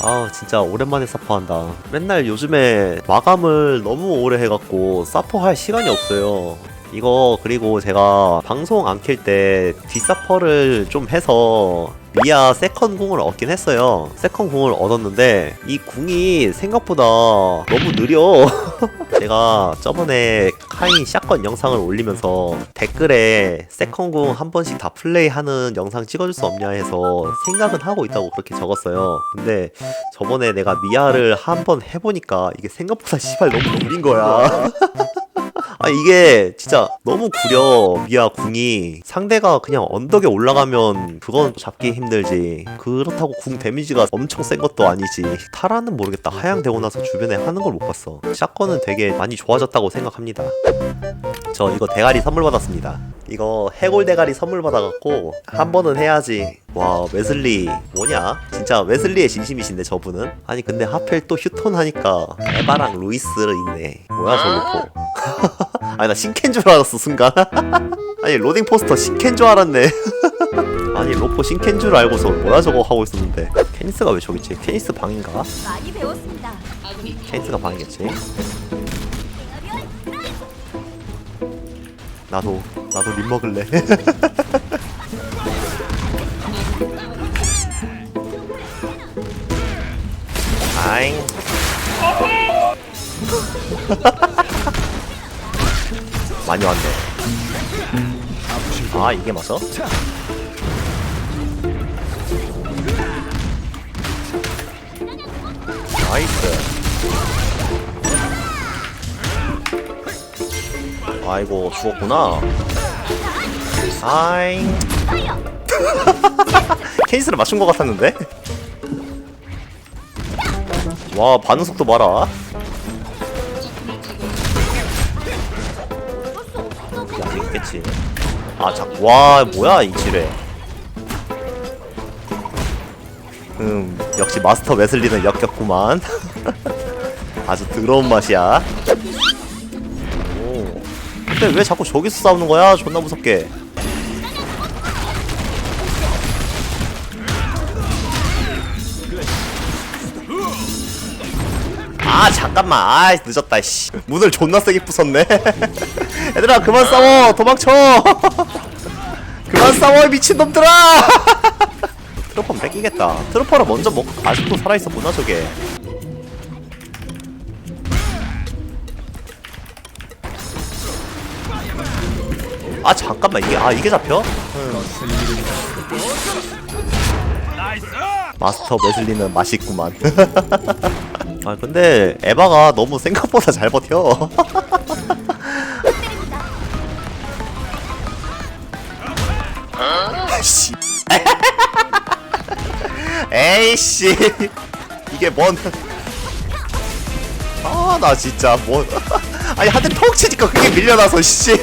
아 진짜 오랜만에 사퍼한다. 맨날 요즘에 마감을 너무 오래 해갖고 사퍼 할 시간이 없어요 이거 그리고 제가 방송 안 킬 때 뒷사퍼를 좀 해서 미아 세컨 궁을 얻긴 했어요 세컨 궁을 얻었는데 이 궁이 생각보다 너무 느려 제가 저번에 카인 샷건 영상을 올리면서 댓글에 세컨 궁 한 번씩 다 플레이하는 영상 찍어줄 수 없냐 해서 생각은 하고 있다고 그렇게 적었어요. 근데 저번에 내가 미아를 한 번 해보니까 이게 생각보다 시발 너무 느린 거야. 아 이게 진짜 너무 구려 미아 궁이. 상대가 그냥 언덕에 올라가면 그건 잡기 힘들지. 그렇다고 궁 데미지가 엄청 센 것도 아니지. 타라는 모르겠다. 하향 되고 나서 주변에 하는 걸 못 봤어. 샷건은 되게 많이 좋아졌다고 생각합니다 저 이거 대가리 선물 받았습니다. 이거 해골 대가리 선물 받아갖고 한 번은 해야지. 와 웨슬리 뭐냐? 진짜 웨슬리의 진심이신데 저분은? 아니 근데 하필 또 휴톤 하니까 에바랑 루이스 있네. 뭐야 저 로포. 아니 나 신캔 줄 알았어 순간. 아니 로딩 포스터 신캔 줄 알았네. 아니 로포 신캔 줄 알고서 뭐야 저거 하고 있었는데. 케니스가 왜 저기 있지? 케니스 방인가? 많이 배웠습니다. 케니스가 방이겠지? 나도 나도 립 먹을래. 아잉. 많이 왔네. 아 이게 맞아? 나이스 아이고 죽었구나. 아잉. 케이스를 맞춘 것 같았는데? 와 반응 속도 봐라. 아직 있겠지. 아자와 뭐야 이 지뢰 음 역시 마스터 웨슬리는 역겹구만. 아주 더러운 맛이야. 오 근데 왜 자꾸 저기서 싸우는 거야? 존나 무섭게. 아 잠깐만. 아 늦었다 씨. 문을 존나 세게 부쉈네. 얘들아 그만 싸워. 도망쳐. 그만 싸워 이 미친놈들아. 트로퍼는 뺏기겠다. 트로퍼를 먼저 먹고 아직도 살아있었구나 저게 아 잠깐만 이게 아 이게 잡혀? 마스터 메슬리는 맛있구만 아 근데 에바가 너무 생각보다 잘 버텨 씨. 에이씨 이게 뭔 아 나 진짜 뭔 아니 한대톡 치니까 그게 밀려나서 씨.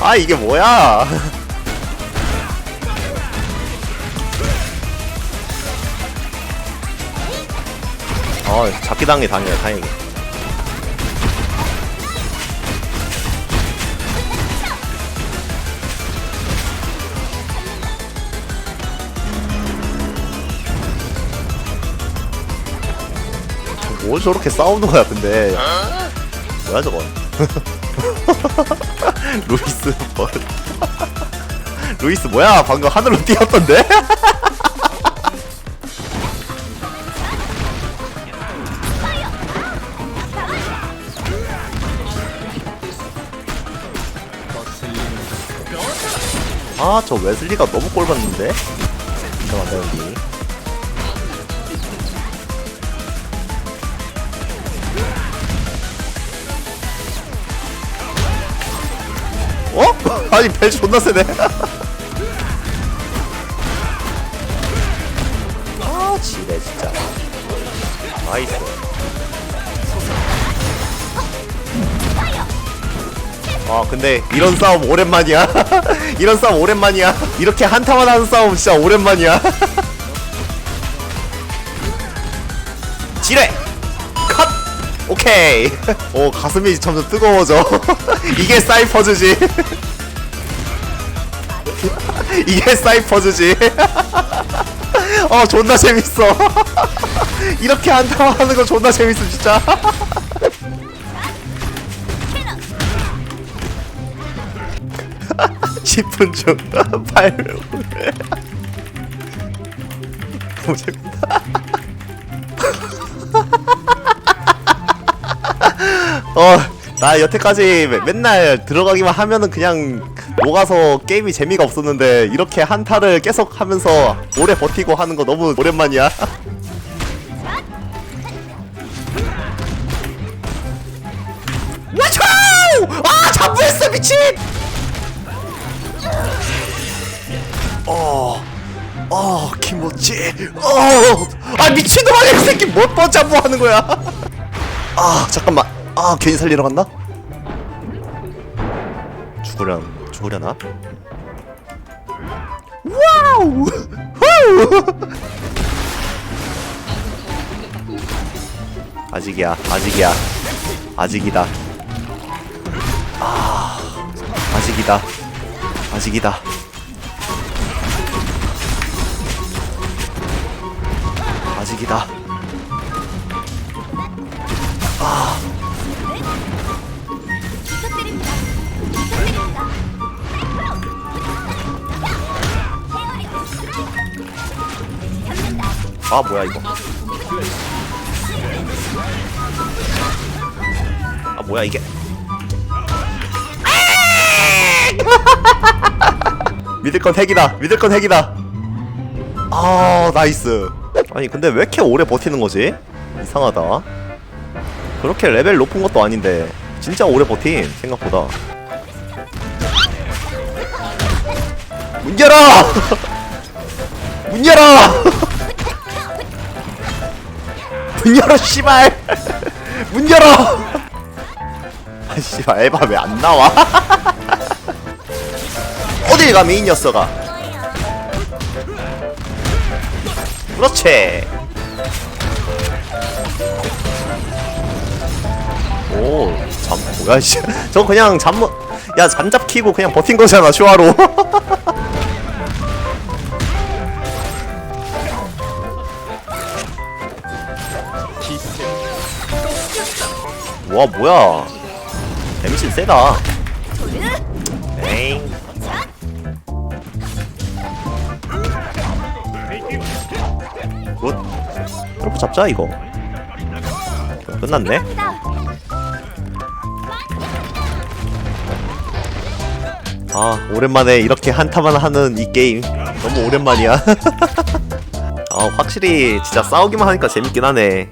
아 이게 뭐야? 어 잡기 당해 당해 다행히. 뭘 저렇게 싸우는 거야 근데 뭐야 저건 루이스 뭘 루이스 뭐야? 방금 하늘로 뛰었던데? 아 저 웨슬리가 너무 꼴봤는데? 잠깐만 여기 아니 벨 존나 세네. 아 지네 진짜. 나이스. 아 근데 이런 싸움 오랜만이야. 이런 싸움 오랜만이야. 이렇게 한타만 하는 싸움 진짜 오랜만이야. 지뢰! 컷! 오케이. 오 가슴이 점점 뜨거워져. 이게 사이퍼즈지 이게 사이퍼즈지. 어 존나 재밌어. 이렇게 한타 하는 거 존나 재밌어 진짜. 10분 중 8분 너무 재밌다 어나 여태까지 매- 맨날 들어가기만 하면은 그냥 녹아서 게임이 재미가 없었는데 이렇게 한타를 계속 하면서 오래 버티고 하는 거 너무 오랜만이야 와초! 아 잠부했어 미친! 어, 어, 김모찌, 어, 아 미친놈아 이 새끼 몇번 잠부하는 거야? 아 잠깐만, 아 괜히 살리러 갔나? 죽으려, 죽으려나? 와우, 후! 아직이야, 아직이야, 아직이다. 아, 아직이다, 아직이다. 아직이다. 아 뭐야 이거? 아 뭐야 이게? 믿을 건 핵이다. 믿을 건 핵이다. 아 나이스. 아니 근데 왜 이렇게 오래 버티는 거지? 이상하다. 그렇게 레벨 높은 것도 아닌데 진짜 오래 버팀 생각보다. 문 열어! 문 열어! 문 열어 씨발. 문 열어. 아 씨발 에바 왜 안 나와? 어딜 가면 이 녀석아? 그렇지. 오 잠 뭐야 씨 저 그냥 잠 야 잠잡 키고 그냥 버틴 거잖아 슈아로 와 뭐야? 데미지 세다. 에잉. 굿. 그렇게 잡자 이거. 끝났네. 아 오랜만에 이렇게 한타만 하는 이 게임. 너무 오랜만이야. 아 확실히 진짜 싸우기만 하니까 재밌긴 하네